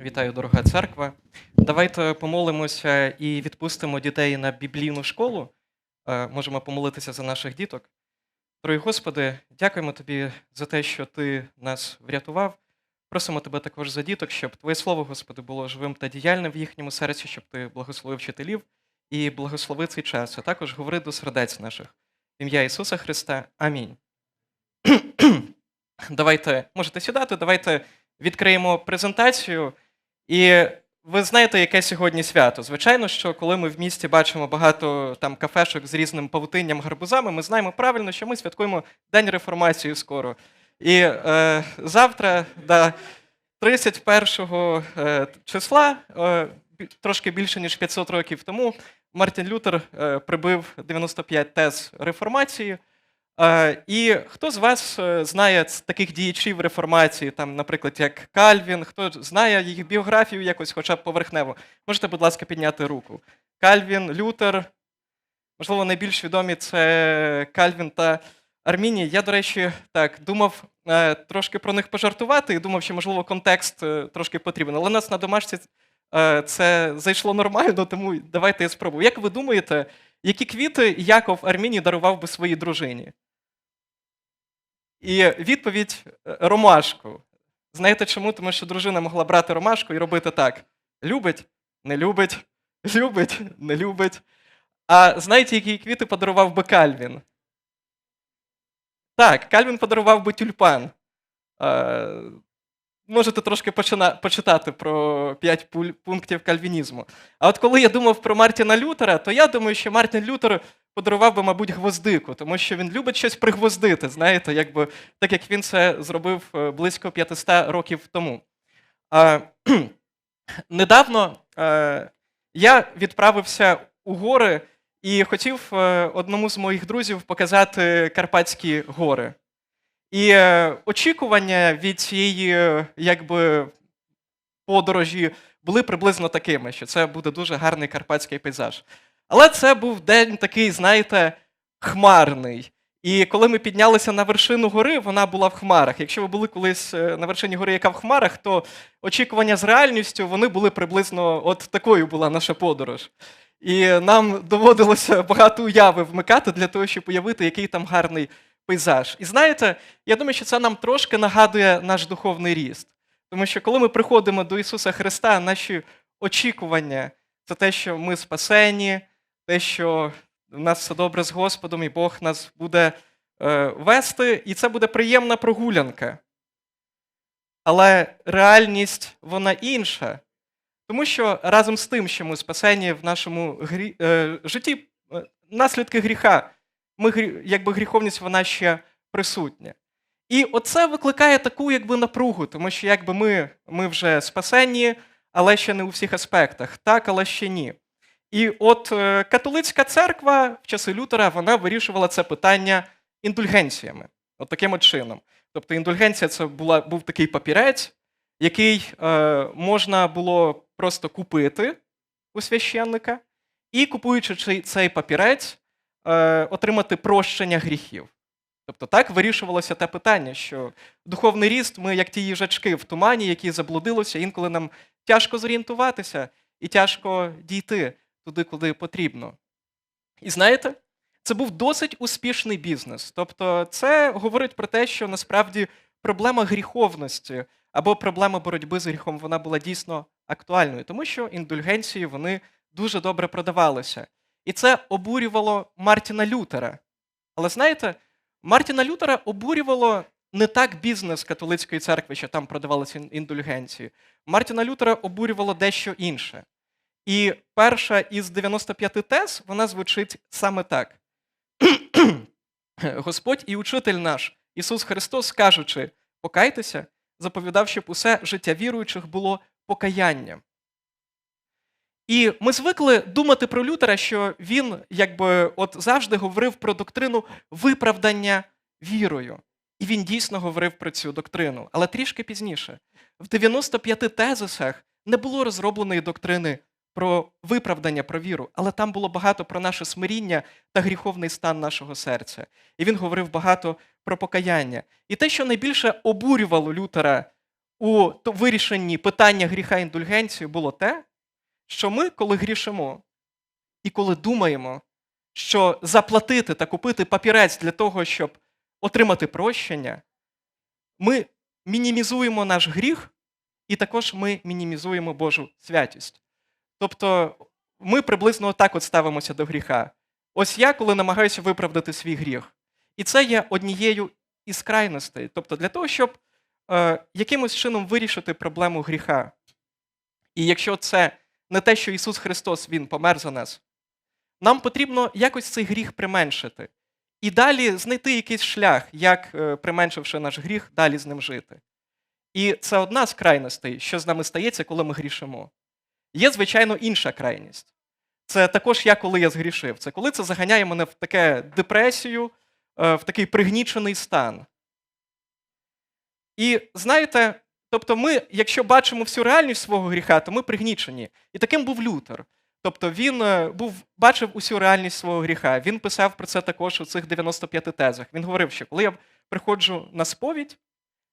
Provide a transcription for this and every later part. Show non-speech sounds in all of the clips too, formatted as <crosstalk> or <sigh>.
Вітаю, дорога церква. Давайте помолимося і відпустимо дітей на біблійну школу. Е, Можемо помолитися за наших діток. Дорогі Господи, дякуємо Тобі за те, що Ти нас врятував. Просимо Тебе також за діток, щоб Твоє Слово, Господи, було живим та діяльним в їхньому серці, щоб Ти благословив вчителів і благослови цей час, а також говори до сердець наших. В ім'я Ісуса Христа. Амінь. <clears throat> Давайте, можете сідати, давайте відкриємо презентацію. І ви знаєте, яке сьогодні свято. Звичайно, що коли ми в місті бачимо багато там кафешок з різним павутинням, гарбузами, ми знаємо правильно, що ми святкуємо День реформації скоро. І е, завтра, да, 31 е, числа, е, трошки більше ніж 500 років тому, Мартін Лютер е, прибив 95 тез реформації. Е, І хто з вас е, знає таких діячів реформації, там, наприклад, як Кальвін, хто знає їх біографію якось, хоча б поверхнево? Можете, будь ласка, підняти руку. Кальвін, Лютер. Можливо, найбільш відомі це Кальвін та Арміній. Я, до речі, так думав е, трошки про них пожартувати і думав, що, можливо, контекст трошки потрібен. Але нас на домашці це зайшло нормально, тому давайте я спробую. Як ви думаєте, які квіти Яков Арміній дарував би своїй дружині? І відповідь е, ромашку. Знаєте чому? Тому що дружина могла брати ромашку і робити так: любить, не любить, <laughs> любить, не любить. А знаєте, які квіти подарував би Кальвін? Так, Кальвін подарував би тюльпан. Е, можете трошки почина, почитати про п'ять пунктів кальвінізму. А от коли я думав про Мартіна Лютера, то я думаю, що Мартін Лютер подарував би, мабуть, гвоздику, тому що він любить щось пригвоздити, знаєте, якби, так як він це зробив е, близько 500 років тому. А, <clears throat> недавно е, я відправився у гори і хотів е, одному з моїх друзів показати Карпатські гори. І е, очікування від цієї якби, подорожі були приблизно такими, що це буде дуже гарний карпатський пейзаж. Але це був день такий, знаєте, хмарний. І коли ми піднялися на вершину гори, вона була в хмарах. Якщо ви були колись е, на вершині гори, яка в хмарах, то очікування з реальністю вони були приблизно от такою була наша подорож. І нам доводилося багато уяви вмикати для того, щоб уявити, який там гарний пейзаж. І знаєте, я думаю, що це нам трошки нагадує наш духовний ріст. Тому що коли ми приходимо до Ісуса Христа, наші очікування це те, що ми спасені, те, що у нас все добре з Господом, і Бог нас буде е, вести, і це буде приємна прогулянка. Але реальність вона інша. Тому що разом з тим, що ми спасені в нашому грі... е, житті, е, наслідки гріха, ми, якби гріховність вона ще присутня. І оце викликає таку якби напругу, тому що якби ми, ми вже спасені, але ще не у всіх аспектах, так, але ще ні. І от е, католицька церква в часи Лютера вона вирішувала це питання індульгенціями, от таким от чином. Тобто індульгенція це була, був такий папірець, який е, можна було просто купити у священника, і купуючи цей- папірець, е, отримати прощення гріхів. Тобто так вирішувалося те питання, що духовний ріст, ми як ті їжачки в тумані, які заблудилися, інколи нам тяжко зорієнтуватися і тяжко дійти туди, куди потрібно. І знаєте, це був досить успішний бізнес. Тобто, це говорить про те, що насправді проблема гріховності або проблема боротьби з гріхом вона була дійсно актуальною, тому що індульгенції вони дуже добре продавалися. І це обурювало Мартіна Лютера. Але знаєте, Мартіна Лютера обурювало не так бізнес католицької церкви, що там продавалися індульгенції. Мартіна Лютера обурювало дещо інше. І перша із 95 тез вона звучить саме так: <clears throat> Господь і учитель наш, Ісус Христос, кажучи, покайтеся, заповідав, щоб усе життя віруючих було покаянням. І ми звикли думати про Лютера, що він якби от завжди говорив про доктрину виправдання вірою. І він дійсно говорив про цю доктрину, але трішки пізніше. В 95 тезисах не було розробленої доктрини про виправдання про віру, але там було багато про наше смиріння та гріховний стан нашого серця. І він говорив багато про покаяння. І те, що найбільше обурювало Лютера у вирішенні питання гріха індульгенції було те, що ми, коли грішимо, і коли думаємо, що заплатити та купити папірець для того, щоб отримати прощення, ми мінімізуємо наш гріх, і також ми мінімізуємо Божу святість. Тобто ми приблизно так от ставимося до гріха. Ось я, коли намагаюся виправдати свій гріх. І це є однією із крайностей. Тобто, для того, щоб е, якимось чином вирішити проблему гріха. І якщо це не те, що Ісус Христос Він помер за нас, нам потрібно якось цей гріх применшити. І далі знайти якийсь шлях, як, е, применшивши наш гріх, далі з ним жити. І це одна з крайностей, що з нами стається, коли ми грішимо. Є, звичайно, інша крайність. Це також я, коли я згрішив. Це коли це заганяє мене в таке депресію, е, в такий пригнічений стан. І знаєте, тобто ми, якщо бачимо всю реальність свого гріха, то ми пригнічені. І таким був Лютер. Тобто він е, був, бачив усю реальність свого гріха. Він писав про це також у цих 95 тезах. Він говорив, що коли я приходжу на сповідь,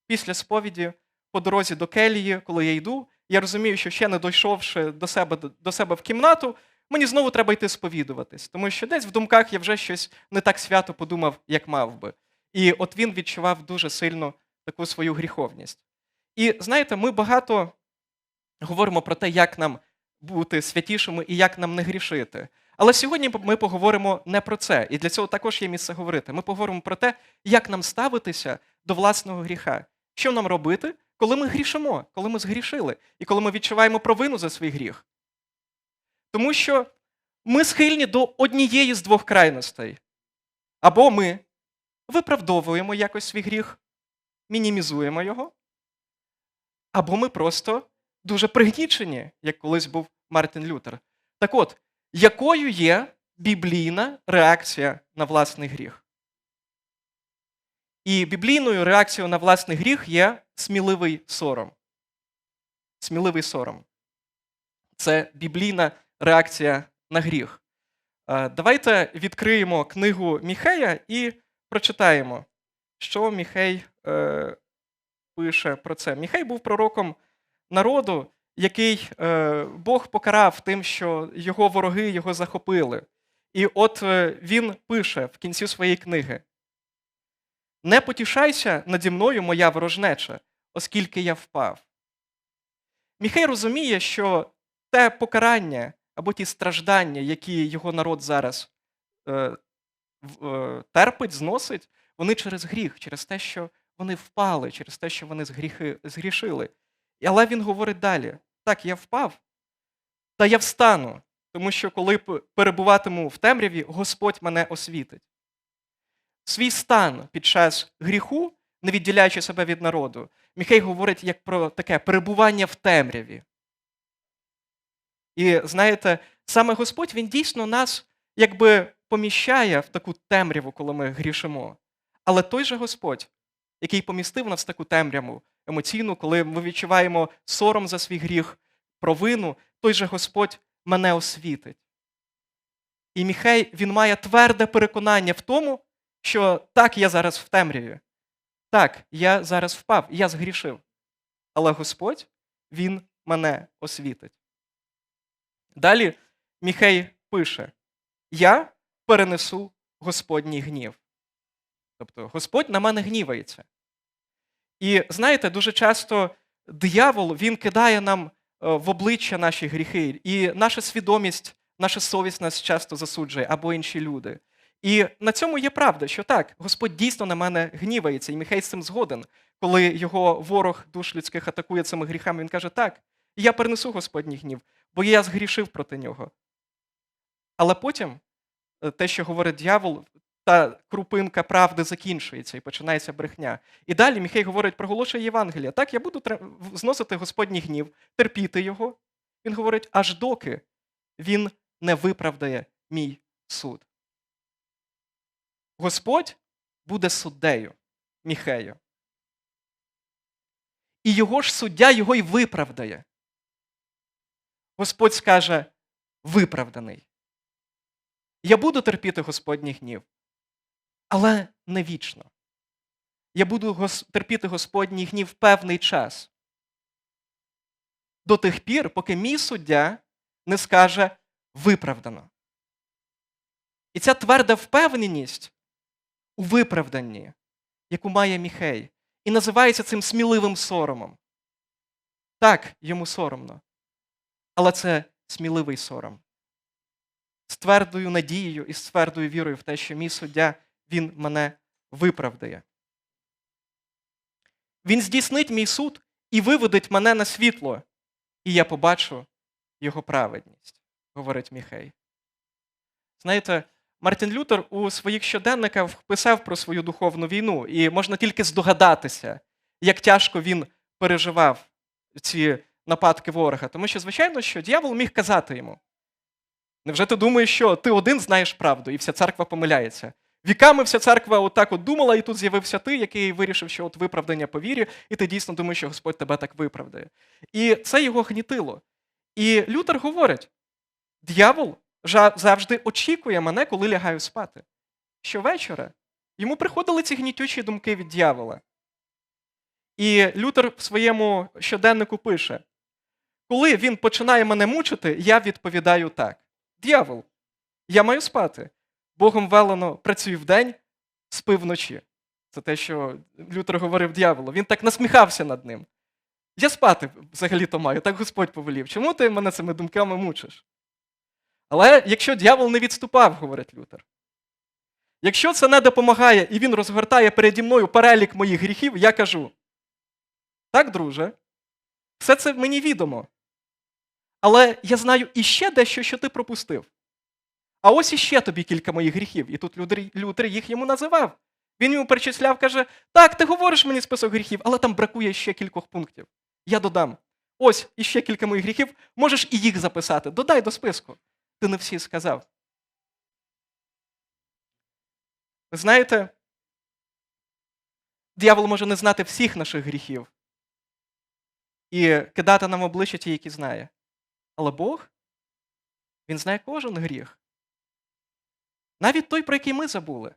після сповіді, по дорозі до келії, коли я йду, я розумію, що ще не дійшовши до себе, до себе в кімнату, мені знову треба йти сповідуватись, тому що десь в думках я вже щось не так свято подумав, як мав би. І от він відчував дуже сильно таку свою гріховність. І знаєте, ми багато говоримо про те, як нам бути святішими і як нам не грішити. Але сьогодні ми поговоримо не про це, і для цього також є місце говорити. Ми поговоримо про те, як нам ставитися до власного гріха. Що нам робити, коли ми грішимо, коли ми згрішили, і коли ми відчуваємо провину за свій гріх. Тому що ми схильні до однієї з двох крайностей. Або ми виправдовуємо якось свій гріх, мінімізуємо його, або ми просто дуже пригнічені, як колись був Мартин Лютер. Так от, якою є біблійна реакція на власний гріх? І біблійною реакцією на власний гріх є сміливий сором. Сміливий сором. Це біблійна реакція на гріх. Е, Давайте відкриємо книгу Міхея і прочитаємо, що Міхей е, пише про це. Міхей був пророком народу, який е, Бог покарав тим, що його вороги його захопили. І от е, він пише в кінці своєї книги: Не потішайся наді мною, моя ворожнеча, оскільки я впав. Міхей розуміє, що те покарання або ті страждання, які його народ зараз е, е, терпить, зносить, вони через гріх, через те, що вони впали, через те, що вони згріхи, згрішили. Але він говорить далі: так, я впав, та я встану, тому що коли перебуватиму в темряві, Господь мене освітить. Свій стан під час гріху, не відділяючи себе від народу, Міхей говорить як про таке перебування в темряві. І знаєте, саме Господь він дійсно нас якби поміщає в таку темряву, коли ми грішимо. Але той же Господь, який помістив нас в таку темряву емоційну, коли ми відчуваємо сором за свій гріх, провину, той же Господь мене освітить. І Міхей він має тверде переконання в тому, що так, я зараз в темряві. Так, я зараз впав, я згрішив. Але Господь, Він мене освітить. Далі Міхей пише: Я перенесу Господній гнів. Тобто Господь на мене гнівається. І знаєте, дуже часто диявол він кидає нам е, в обличчя наші гріхи, і наша свідомість, наша совість нас часто засуджує, або інші люди. І на цьому є правда, що так, Господь дійсно на мене гнівається, і Міхей з цим згоден. Коли його ворог душ людських атакує цими гріхами, він каже: Так, я перенесу Господній гнів, бо я згрішив проти нього. Але потім е, те, що говорить дьявол, та крупинка правди закінчується і починається брехня. І далі Міхей говорить, проголошує Євангелія. Так, я буду зносити Господній гнів, терпіти його. Він говорить, аж доки він не виправдає мій суд. Господь буде суддею Міхею. І його ж суддя його й виправдає. Господь скаже виправданий. Я буду терпіти Господній гнів, але не вічно. Я буду терпіти Господній гнів певний час. до тих пір, поки мій суддя не скаже виправдано. І ця тверда впевненість у виправданні, яку має Міхей, і називається цим сміливим соромом. Так, йому соромно. Але це сміливий сором. З твердою надією і з твердою вірою в те, що мій суддя, він мене виправдає. Він здійснить мій суд і виведить мене на світло, і я побачу його праведність, говорить Міхей. Знаєте, Мартін Лютер у своїх щоденниках писав про свою духовну війну, і можна тільки здогадатися, як тяжко він переживав ці нападки ворога. Тому що, звичайно, що дьявол міг казати йому: невже ти думаєш, що ти один знаєш правду, і вся церква помиляється? Віками вся церква отак от думала, і тут з'явився ти, який вирішив, що от виправдання по вірі, і ти дійсно думаєш, що Господь тебе так виправдає. І це його гнітило. І Лютер говорить: дьявол завжди очікує мене, коли лягаю спати. Щовечора йому приходили ці гнітючі думки від дьявола. І Лютер в своєму щоденнику пише: коли він починає мене мучити, я відповідаю так: Д'явол, я маю спати. Богом велено працюй вдень, спи вночі. Це те, що Лютер говорив дьяволу. Він так насміхався над ним. Я спати взагалі-то маю, так Господь повелів. Чому ти мене цими думками мучиш? Але якщо дьявол не відступав, говорить Лютер, якщо це не допомагає і він розгортає переді мною перелік моїх гріхів, я кажу: так, друже, все це мені відомо. Але я знаю іще дещо, що ти пропустив. А ось іще тобі кілька моїх гріхів. І тут Лютер їх йому називав. Він йому перечисляв, каже: Так, ти говориш мені список гріхів, але там бракує ще кількох пунктів. Я додам. Ось іще кілька моїх гріхів, можеш і їх записати. Додай до списку. Ти не всі сказав. Ви знаєте, диявол може не знати всіх наших гріхів і кидати нам обличчя ті, які знає. Але Бог, Він знає кожен гріх. Навіть той, про який ми забули.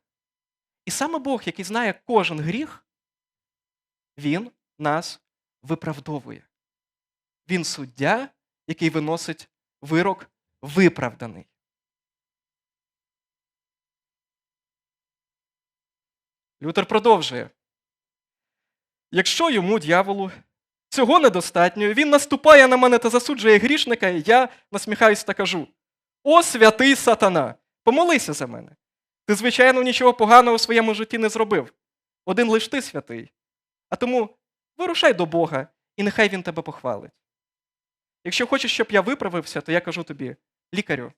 І саме Бог, який знає кожен гріх, Він нас виправдовує. Він суддя, який виносить вирок виправданий. Лютер продовжує. Якщо йому, дьяволу, цього недостатньо, він наступає на мене та засуджує грішника, і я насміхаюсь та кажу: О, святий сатана! Помолися за мене. Ти, звичайно, нічого поганого у своєму житті не зробив. Один лиш ти святий. А тому вирушай до Бога, і нехай Він тебе похвалить. Якщо хочеш, щоб я виправився, то я кажу тобі, лікарю,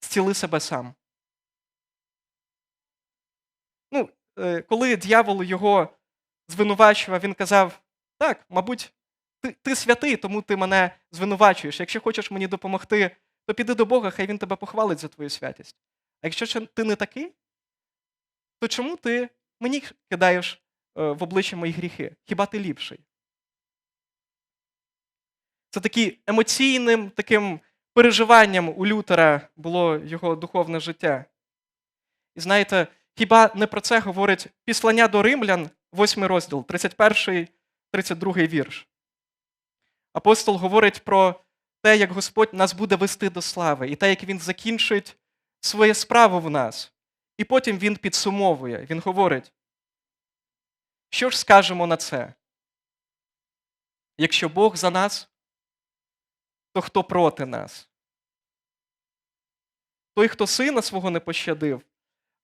зціли себе сам. Ну, е, Коли дьявол його звинувачував, він казав: так, мабуть, ти, ти святий, тому ти мене звинувачуєш. Якщо хочеш мені допомогти, то піди до Бога, хай він тебе похвалить за твою святість. А якщо ти не такий, то чому ти мені кидаєш е, в обличчя мої гріхи? Хіба ти ліпший? Це таким емоційним таким переживанням у Лютера було його духовне життя. І знаєте, хіба не про це говорить післання до римлян, 8 розділ, 31, 32 вірш. Апостол говорить про те, як Господь нас буде вести до слави, і те, як Він закінчить свою справу в нас. І потім Він підсумовує, Він говорить, що ж скажемо на це? Якщо Бог за нас, то хто проти нас? Той, хто сина свого не пощадив,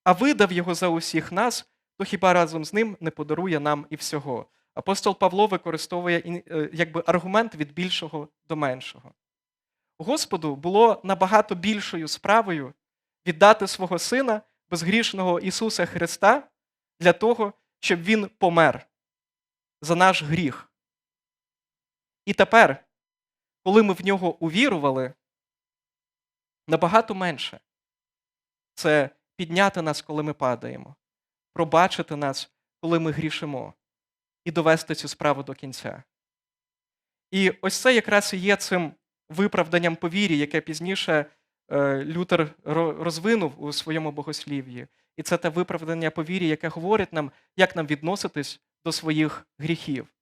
а видав його за усіх нас, то хіба разом з ним не подарує нам і всього? Апостол Павло використовує е, якби аргумент від більшого до меншого. Господу було набагато більшою справою віддати свого Сина, безгрішного Ісуса Христа, для того, щоб Він помер за наш гріх. І тепер, коли ми в нього увірували, набагато менше це підняти нас, коли ми падаємо, пробачити нас, коли ми грішимо, і довести цю справу до кінця. І ось це якраз і є цим виправданням по вірі, яке пізніше е, Лютер розвинув у своєму богослів'ї. І це те виправдання по вірі, яке говорить нам, як нам відноситись до своїх гріхів.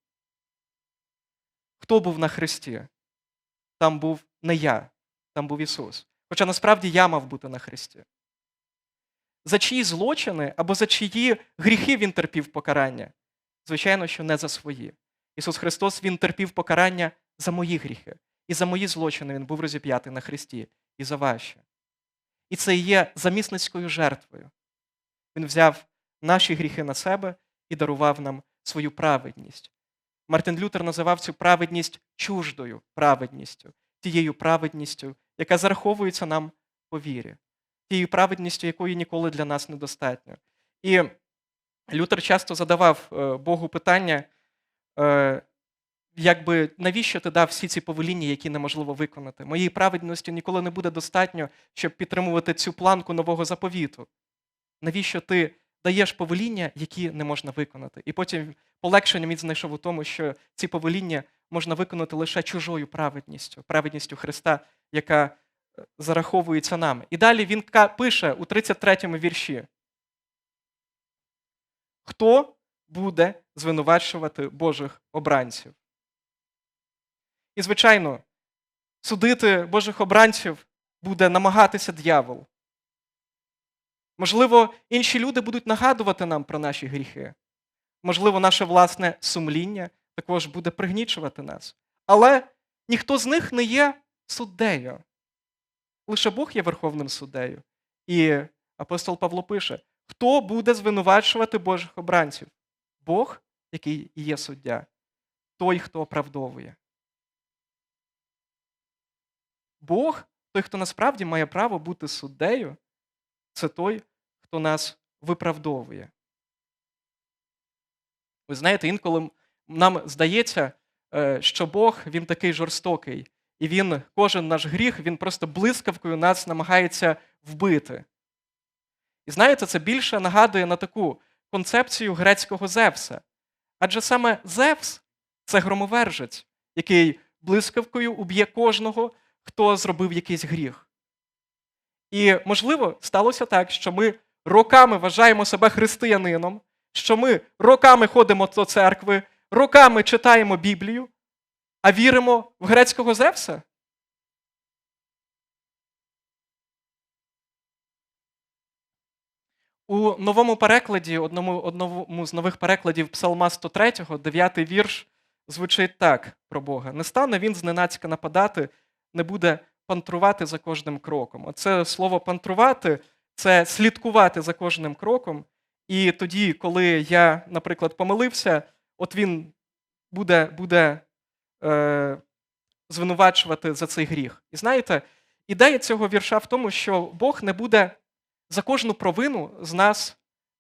Хто був на Христі? Там був не я, там був Ісус. Хоча насправді я мав бути на хресті. За чиї злочини або за чиї гріхи він терпів покарання? Звичайно, що не за свої. Ісус Христос Він терпів покарання за мої гріхи. І за мої злочини Він був розіп'ятий на хресті, і за ваші. І це є замісницькою жертвою. Він взяв наші гріхи на себе і дарував нам свою праведність. Мартин Лютер називав цю праведність чуждою праведністю, тією праведністю, яка зараховується нам по вірі, тією праведністю, якої ніколи для нас недостатньо. І Лютер часто задавав е, Богу питання, е, якби навіщо ти дав всі ці повеління, які неможливо виконати? Моєї праведності ніколи не буде достатньо, щоб підтримувати цю планку нового заповіту. Навіщо ти даєш повеління, які не можна виконати? І потім полегшення він знайшов у тому, що ці повеління можна виконати лише чужою праведністю, праведністю Христа, яка е, зараховується нам. І далі він пише у 33-му вірші: Хто буде звинувачувати Божих обранців? І, звичайно, судити Божих обранців буде намагатися дьявол. Можливо, інші люди будуть нагадувати нам про наші гріхи. Можливо, наше власне сумління також буде пригнічувати нас. Але ніхто з них не є суддею. Лише Бог є верховним суддею. І апостол Павло пише: хто буде звинувачувати Божих обранців? Бог, який є суддя, той, хто оправдовує. Бог, той, хто насправді має право бути суддею, це той, хто нас виправдовує. Ви знаєте, інколи нам здається, е, що Бог він такий жорстокий, і він кожен наш гріх, він просто блискавкою нас намагається вбити. І знаєте, це більше нагадує на таку концепцію грецького Зевса. Адже саме Зевс це громовержець, який блискавкою уб'є кожного, хто зробив якийсь гріх. І, можливо, сталося так, що ми роками вважаємо себе християнином, що ми роками ходимо до церкви, роками читаємо Біблію, а віримо в грецького Зевса? У новому перекладі, одному, одному з нових перекладів Псалма 103, 9 вірш, звучить так про Бога: не стане він зненацька нападати, не буде пантрувати за кожним кроком. Оце слово пантрувати це слідкувати за кожним кроком. І тоді, коли я, наприклад, помилився, от він буде, буде е, звинувачувати за цей гріх. І знаєте, ідея цього вірша в тому, що Бог не буде за кожну провину з нас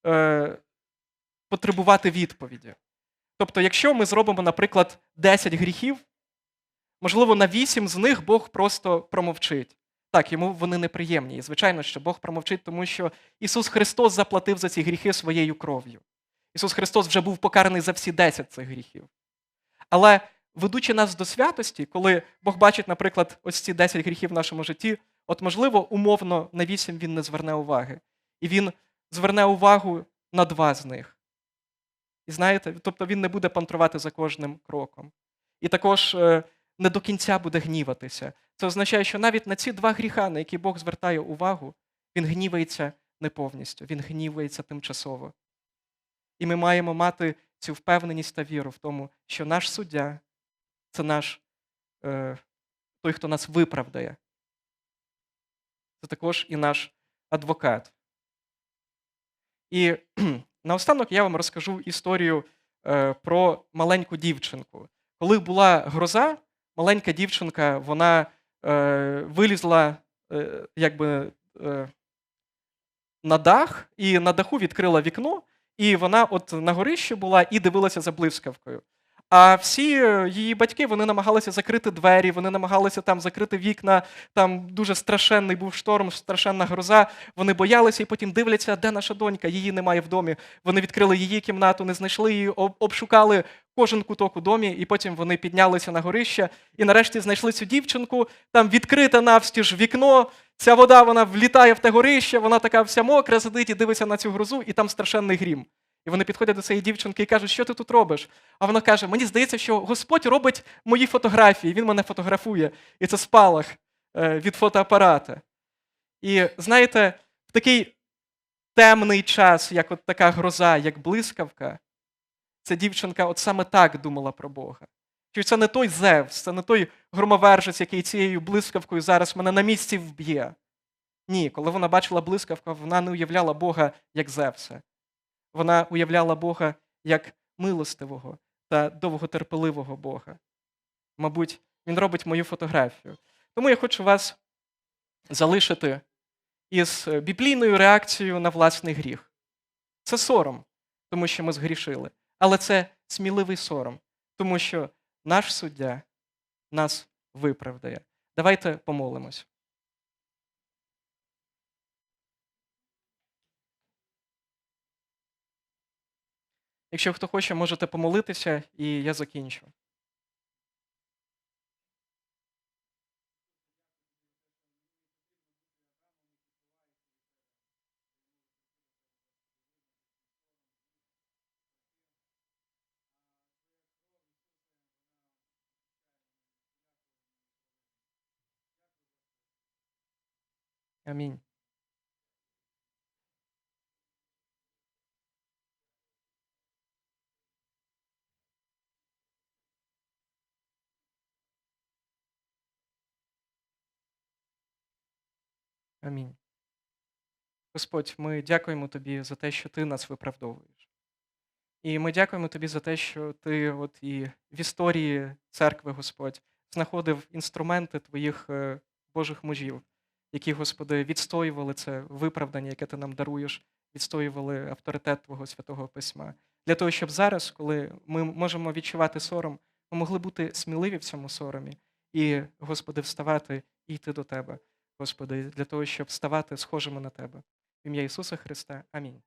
е, потребувати відповіді. Тобто, якщо ми зробимо, наприклад, 10 гріхів, можливо, на 8 з них Бог просто промовчить. Так, йому вони неприємні. І звичайно, що Бог промовчить, тому що Ісус Христос заплатив за ці гріхи своєю кров'ю. Ісус Христос вже був покараний за всі 10 цих гріхів. Але ведучи нас до святості, коли Бог бачить, наприклад, ось ці 10 гріхів в нашому житті, от, можливо, умовно на 8 він не зверне уваги. І він зверне увагу на два з них. І знаєте, тобто він не буде пантрувати за кожним кроком. І також е, не до кінця буде гніватися. Це означає, що навіть на ці два гріха, на які Бог звертає увагу, він гнівається не повністю, він гнівається тимчасово. І ми маємо мати цю впевненість та віру в тому, що наш суддя це наш е, той, хто нас виправдає. Це також і наш адвокат. І <clears throat> наостанок я вам розкажу історію е, про маленьку дівчинку. Коли була гроза, маленька дівчинка вона е, вилізла е, якби, е, на дах, і на даху відкрила вікно, і вона от на горищі була і дивилася за блискавкою. А всі е, її батьки вони намагалися закрити двері, вони намагалися там закрити вікна. Там дуже страшенний був шторм, страшенна гроза. Вони боялися і потім дивляться, де наша донька, її немає в домі. Вони відкрили її кімнату, не знайшли її, обшукали кожен куток у домі, і потім вони піднялися на горище і нарешті знайшли цю дівчинку. Там відкрите навстіж вікно. Ця вода вона влітає в те горище, вона така вся мокра, сидить і дивиться на цю грозу, і там страшенний грім. І вони підходять до цієї дівчинки і кажуть, що ти тут робиш? А вона каже: Мені здається, що Господь робить мої фотографії, він мене фотографує. І це спалах е, від фотоапарата. І знаєте, в такий темний час, як от така гроза, як блискавка, ця дівчинка от саме так думала про Бога. Що це не той Зевс, це не той громовержець, який цією блискавкою зараз мене на місці вб'є. Ні, коли вона бачила блискавку, вона не уявляла Бога як Зевса. Вона уявляла Бога як милостивого та довготерпеливого Бога. Мабуть, він робить мою фотографію. Тому я хочу вас залишити із біблійною реакцією на власний гріх. Це сором, тому що ми згрішили. Але це сміливий сором, тому що наш суддя нас виправдає. Давайте помолимось. Якщо хто хоче, можете помолитися, і я закінчу. Амінь. Амінь. Господь, ми дякуємо Тобі за те, що Ти нас виправдовуєш. І ми дякуємо Тобі за те, що Ти от і в історії церкви, Господь, знаходив інструменти Твоїх е, Божих мужів, які, Господи, відстоювали це виправдання, яке Ти нам даруєш, відстоювали авторитет Твого святого письма. Для того, щоб зараз, коли ми можемо відчувати сором, ми могли бути сміливі в цьому соромі і, Господи, вставати і йти до Тебе. Господи, для того, щоб ставати схожими на Тебе. В ім'я Ісуса Христа. Амінь.